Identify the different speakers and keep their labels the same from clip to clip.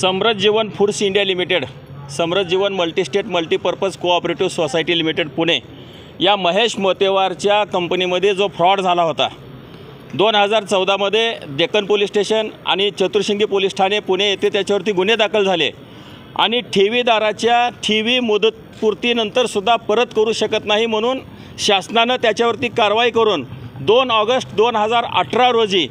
Speaker 1: समरथ जीवन foods India limited Samarth Jeevan multistate multipurpose cooperative society limited Pune या महेश मोतेवारच्या कंपनीमध्ये जो फ्रॉड झाला होता. दोन हजार चौदामध्ये डेक्कन पोलीस स्टेशन आणि चतुर्शिंगी पोलीस ठाणे पुणे येथे त्याच्यावरती गुन्हे दाखल झाले. आणि ठेवीदाराच्या ठेवी मुदतपूर्तीनंतरसुद्धा परत करू शकत नाही म्हणून शासनानं त्याच्यावरती कारवाई करून दोन ऑगस्ट दोन हजार अठरा रोजी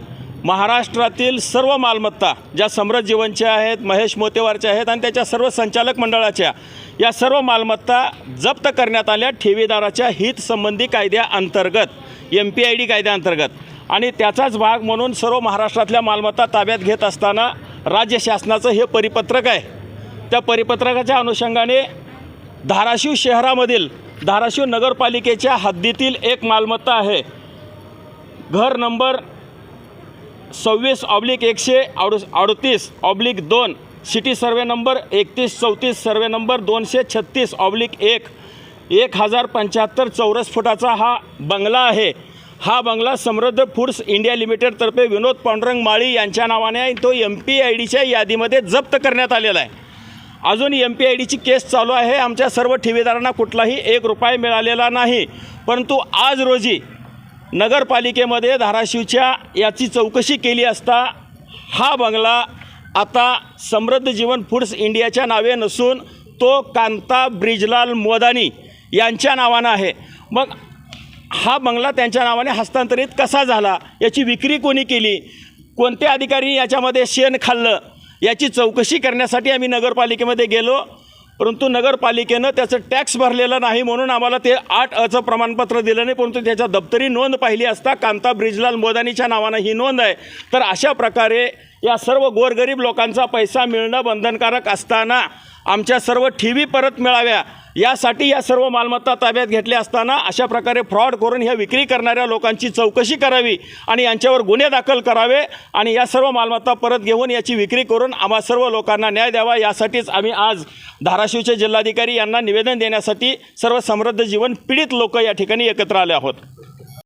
Speaker 1: महाराष्ट्रातील सर्व मालमत्ता ज्या समृद्ध जीवनच्या आहेत महेश मोतेवारच्या आहेत आणि त्याच्या सर्व संचालक मंडळाच्या या सर्व मालमत्ता जप्त करण्यात आल्या ठेवीदाराच्या हितसंबंधी कायद्याअंतर्गत एम पी आय डी कायद्याअंतर्गत. आणि त्याचाच भाग म्हणून सर्व महाराष्ट्रातल्या मालमत्ता ताब्यात घेत असताना राज्य शासनाचं हे परिपत्रक आहे. त्या परिपत्रकाच्या अनुषंगाने धाराशिव शहरामधील धाराशिव नगरपालिकेच्या हद्दीतील एक मालमत्ता आहे. घर नंबर सव्वीस ऑब्लिक एकशे अडु अडतीस ऑब्लिक दोन. सिटी सर्वे नंबर एकतीस चौतीस सर्वे नंबर दोनशे छत्तीस ऑब्लिक एक. एक हजार पंच्याहत्तर चौरस फुटाचा हा बंगला आहे. हा बंगला समृद्ध फूड्स इंडिया लिमिटेडतर्फे विनोद पांडुरंग माळी यांच्या नावाने तो एम पी आय डीच्या यादीमध्ये जप्त करण्यात आलेला आहे. अजून एम पी आय डीची केस चालू आहे. आमच्या सर्व ठेवीदारांना कुठलाही एक रुपया मिळालेला नाही. परंतु आज रोजी नगरपालिकेमध्ये धाराशिवच्या याची चौकशी केली असता हा बंगला आता समृद्ध जीवन फूड्स इंडियाच्या नावे नसून तो कांता ब्रिजलाल मोदानी यांच्या नावानं आहे. मग हा बंगला त्यांच्या नावाने हस्तांतरित कसा झाला याची विक्री कोणी केली कोणते अधिकारी याच्यामध्ये शेण खाल्लं याची चौकशी करण्यासाठी आम्ही नगरपालिकेमध्ये गेलो. परंतु नगरपालिकेनं त्याचं टॅक्स भरलेलं नाही म्हणून आम्हाला ते आठ अचं प्रमाणपत्र दिलं नाही परंतु त्याच्या दप्तरी नोंद पाहिली असता कांता ब्रिजलाल मोदानीच्या नावानं ही नोंद आहे. तर अशा प्रकारे या सर्व गोरगरीब लोकांचा पैसा मिळणं बंधनकारक असताना आमच्या सर्व ठेवी परत मिळाव्या. यासाठी या सर्व मालमत्ता ताब्यात घेतल्या असताना अशा प्रकारे फ्रॉड करून ह्या विक्री करणाऱ्या लोकांची चौकशी करावी आणि यांच्यावर गुन्हे दाखल करावे आणि या सर्व मालमत्ता परत घेऊन याची विक्री करून आम्हा सर्व लोकांना न्याय द्यावा यासाठीच आम्ही आज धाराशिवचे जिल्हाधिकारी यांना निवेदन देण्यासाठी सर्व समृद्ध जीवन पीडित लोक या ठिकाणी एकत्र आले आहोत.